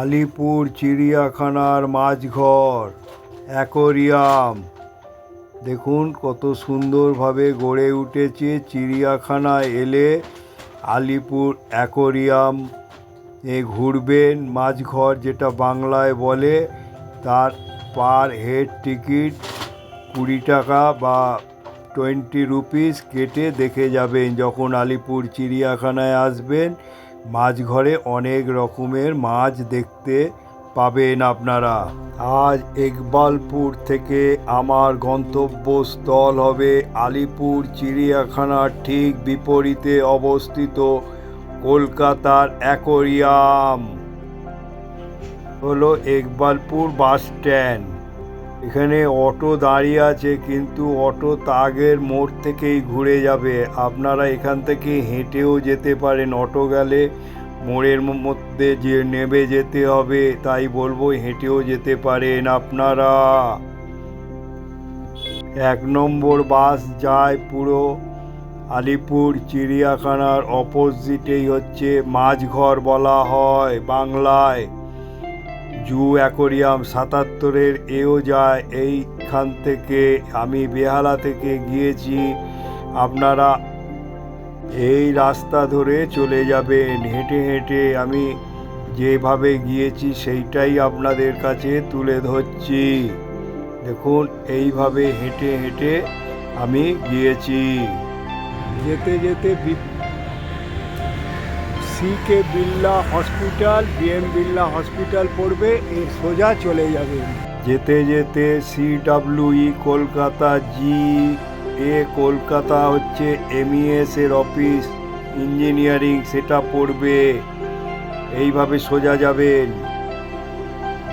আলিপুর, চিড়িয়াখানার মাঝঘর, অ্যাকোরিয়াম। দেখুন কত সুন্দরভাবে গড়ে উঠেছে চিড়িয়াখানা এলে আলিপুর অ্যাকোরিয়াম। এ ঘুরবেন মাঝঘর যেটা বাংলায় বলে, তার পার হেড টিকিট কুড়ি টাকা বা টোয়েন্টি রুপিস কেটে দেখে যাবেন যখন আলিপুর চিড়িয়াখানায় আসবেন। মাঝঘরে অনেক রকমের মাছ দেখতে পাবেন আপনারা। আজ ইকবালপুর থেকে আমার গন্তব্যস্থল হবে আলিপুর চিড়িয়াখানার ঠিক বিপরীতে অবস্থিত কলকাতার অ্যাকোরিয়াম। হলো ইকবালপুর বাস স্ট্যান্ড। এখানে অটো দাঁড়িয়ে আছে, কিন্তু অটো তাগের মোড় থেকেই ঘুরে যাবে। আপনারা এখান থেকে হেঁটেও যেতে পারেন, অটো গেলে মোড়ের মধ্যে যে নেবে যেতে হবে, তাই বলব হেঁটেও যেতে পারেন আপনারা। এক নম্বর বাস যায় পুরো আলিপুর, চিড়িয়াখানার অপোজিটেই হচ্ছে মাঝঘর বলা হয় বাংলায়। জু অ্যাকোরিয়াম সাতাত্তরের এও যায় এইখান থেকে আমি বেহালা থেকে গিয়েছি। আপনারা এই রাস্তা ধরে চলে যাবেন। হেঁটে হেঁটে আমি যেভাবে গিয়েছি সেইটাই আপনাদের কাছে তুলে ধরছি। দেখুন, এইভাবে হেঁটে হেঁটে আমি গিয়েছি। যেতে যেতে সি কে বিল্লা হসপিটাল বিএম বিল্লা হসপিটাল পড়বে এর সোজা চলে যাবেন যেতে যেতে C E Kolkata, G A Kolkata হচ্ছে এমইএস এর অফিস, ইঞ্জিনিয়ারিং সেটা পড়বে। এইভাবে সোজা যাবেন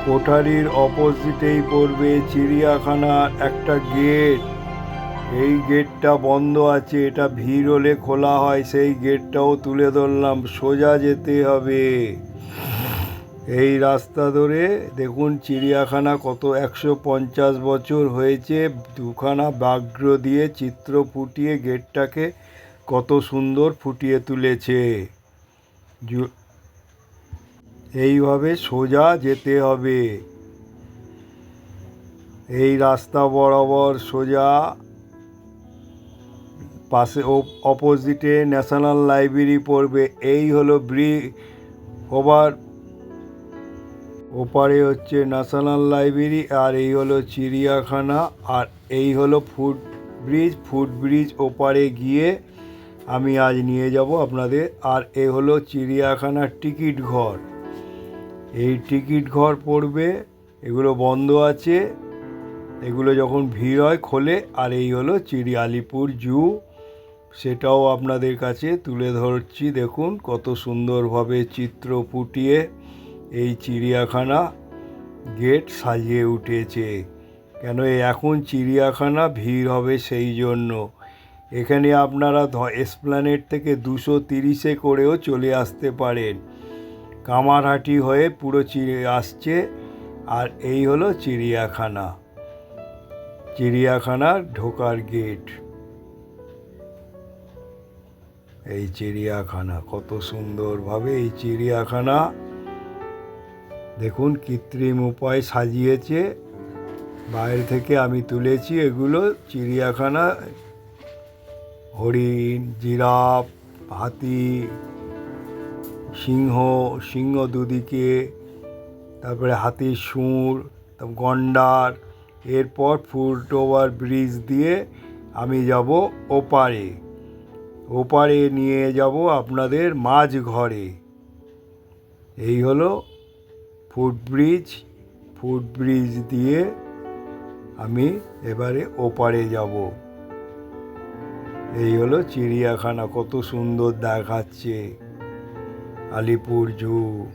কোঠারির অপোজিটেই পড়বে চিড়িয়াখানার একটা গেট। এই গেটটা বন্ধ আছে, এটা ভিড় হলে খোলা হয়, সেই গেটটাও তুলে ধরলাম, সোজা যেতে হবে। এই রাস্তা ধরে দেখুন চিড়িয়াখানা কত, একশো পঞ্চাশ বছর হয়েছে, দুখানা ব্যাঘ্র দিয়ে চিত্র ফুটিয়ে গেটটাকে কত সুন্দর ফুটিয়ে তুলেছে। এইভাবে সোজা যেতে হবে। এই রাস্তা বরাবর সোজা পাশে অপোজিটে ন্যাশনাল লাইব্রেরি পড়বে। এই হলো ব্রি ওভার ওপারে হচ্ছে ন্যাশনাল লাইব্রেরি, আর এই হলো চিড়িয়াখানা, আর এই হলো ফুট ব্রিজ। ফুট ব্রিজ ওপারে গিয়ে আমি আজ নিয়ে যাব আপনাদের, আর এ হলো চিড়িয়াখানার টিকিট ঘর। এই টিকিট ঘর পড়বে, এগুলো বন্ধ আছে, এগুলো যখন ভিড় হয় খোলে, আর এই হলো চিড়ি আলিপুর জু। সেটাও আপনাদের কাছে তুলে ধরছি। দেখুন কত সুন্দরভাবে চিত্র ফুটিয়ে এই চিড়িয়াখানা গেট সাজিয়ে উঠেছে। কেন এখন চিড়িয়াখানা ভিড় হবে সেই জন্য। এখানে আপনারা এসপ্ল্যানেট থেকে দুশো তিরিশে করেও চলে আসতে পারেন। কামারহাটি হয়ে পুরো চিড়ি, আসছে। আর এই হলো চিড়িয়াখানা। চিড়িয়াখানার ঢোকার গেট। এই চিড়িয়াখানা, কত সুন্দরভাবে এই চিড়িয়াখানা। দেখুন কৃত্রিম উপায় সাজিয়েছে। বাইরে থেকে আমি তুলেছি এগুলো, চিড়িয়াখানা। হরিণ, জিরাফ, হাতি, সিংহ সিংহ দুদিকে, তারপরে হাতির সুর গন্ডার, এরপর ফুট ওভার ব্রিজ দিয়ে আমি যাব ওপারে। ওপারে নিয়ে যাব আপনাদের মাঝ ঘরে। এই হলো ফুট ব্রিজ ফুট ব্রিজ দিয়ে আমি এবারে ওপারে যাব। এই হলো চিড়িয়াখানা, কত সুন্দর দেখাচ্ছে। আলিপুর জু।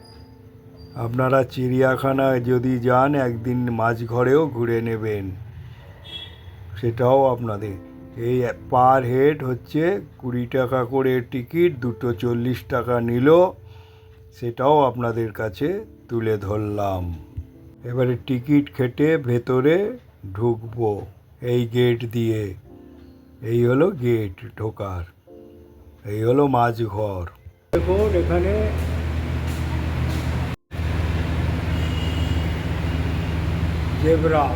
আপনারা চিড়িয়াখানা যদি যান, একদিন মাঝঘরেও ঘুরে নেবেন। সেটাও আপনাদের এই পার হেড হচ্ছে কুড়ি টাকা করে টিকিট দুটো চল্লিশ টাকা নিল। সেটাও আপনাদের কাছে তুলে ধরলাম। এবারে টিকিট কেটে ভেতরে ঢুকবো এই গেট দিয়ে। এই হলো গেট ঢোকার। এই হলো মাঝঘর দেখুন, এখানে জেব্রা।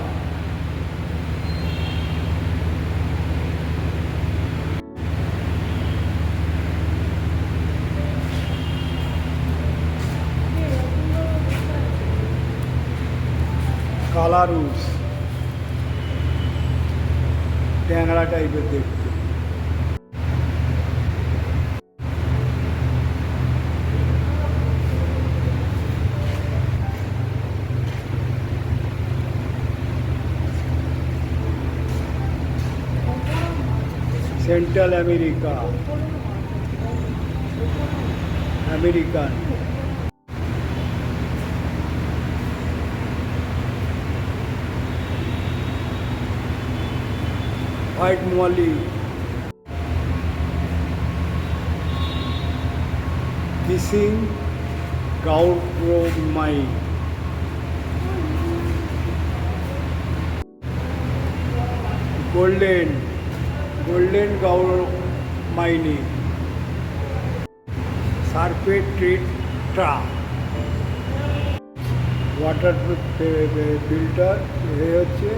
কালারুস ট্যাংরা টাইপের দেখতে central America American white molly kissing gourami golden golden gourami মাইনি সার্পেট ট্রা ওয়াটার ফিল্টার এ হচ্ছে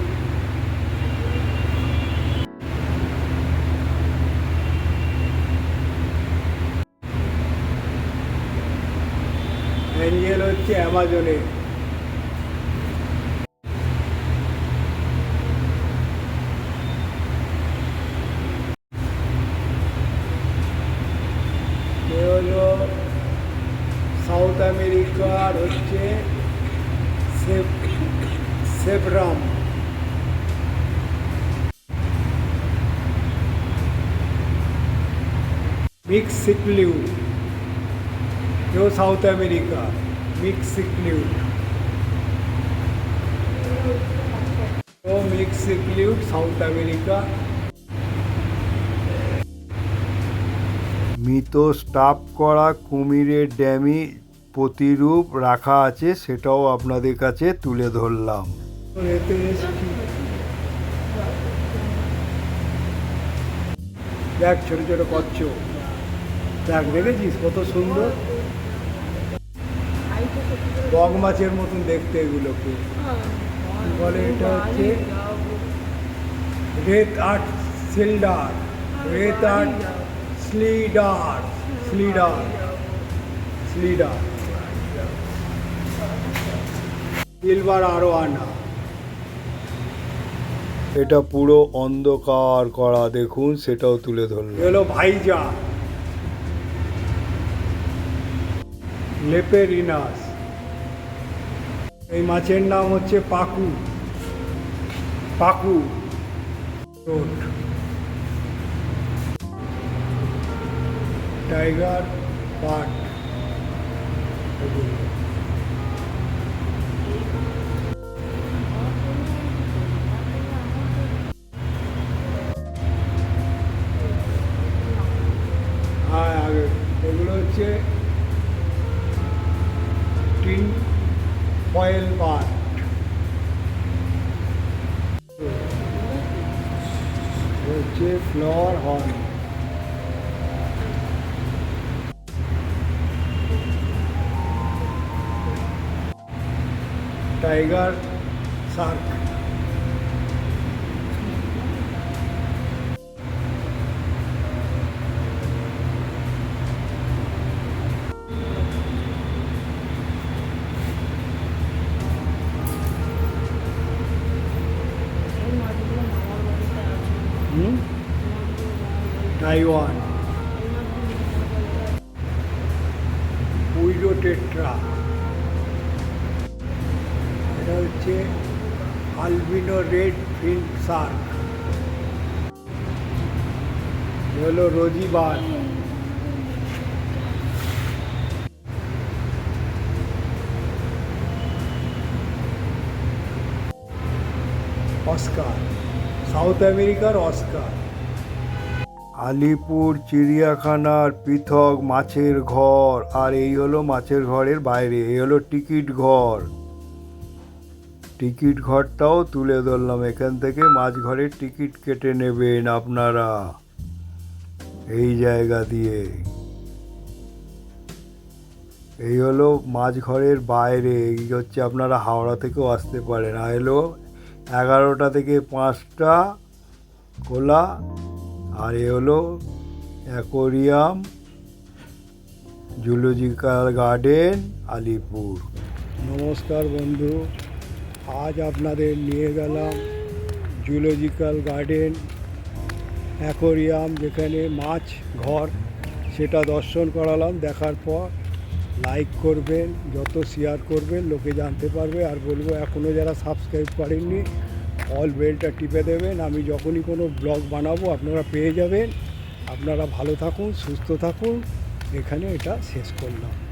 অ্যাঞ্জেল হচ্ছে অ্যামাজনে এ হলো সাউথ আমেরিকার হচ্ছে সেফ সেফরাম মিক্স সিকলিউ এও সাউথ আমেরিকা মিক্স সিকলিউড ও মিক্স সিকলিউড সাউথ আমেরিকা মৃত স্টাফ করা কুমিরের ড্যামি প্রতিরূপ রাখা আছে সেটাও আপনাদের কাছে তুলে ধরলাম। দেখ ছোট ছোট কচ্ছপ দেখ দেখেছিস কত সুন্দর? বগ মাছের মতন দেখতে এগুলোকে। বলে এটা হচ্ছে? রেত আর্ট সিলডার। রেত আর্ট স্লিডার স্লিডার স্লিডার। সিলভার আরও আনা। এটা পুরো অন্ধকার করা দেখুন সেটাও তুলে ধরল হলো ভাইজা লেপেরিনাস। এই মাছের নাম হচ্ছে পাকু। পাকু। টাইগার পাট হচ্ছে flower horn tiger Taiwan widow tetra এটা হচ্ছে আলবিনো রেড ফিন শার্ক হলো রোজিবাদ অস্কার, সাউথ আমেরিকার অস্কার। আলিপুর, চিড়িয়াখানার পৃথক মাছের ঘর। আর এই হলো মাছের ঘরের বাইরে, এই হলো টিকিট ঘর। টিকিট ঘরটাও তুলে ধরলাম, এখান থেকে মাছ ঘরের টিকিট কেটে নেবেন আপনারা। এই জায়গা দিয়ে। এই হলো মাছ ঘরের বাইরে, এই হচ্ছে আপনারা হাওড়া থেকেও আসতে পারেন। আর এলো এগারোটা থেকে পাঁচটা, খোলা আর এ হলো অ্যাকোরিয়াম, জুলজিক্যাল গার্ডেন, আলিপুর। নমস্কার বন্ধু, আজ আপনাদের নিয়ে গেলাম জুলজিক্যাল গার্ডেন, অ্যাকোরিয়াম, যেখানে মাছ ঘর, সেটা দর্শন করালাম, দেখার পর লাইক করবেন, যত শেয়ার করবেন, লোকে জানতে পারবে। আর বলব এখনও যারা সাবস্ক্রাইব করেননি অল বেলটা টিপে দেবেন। আমি যখনই কোনো ব্লগ বানাবো, আপনারা পেয়ে যাবেন। আপনারা ভালো থাকুন, সুস্থ থাকুন। এখানে এটা শেষ করলাম।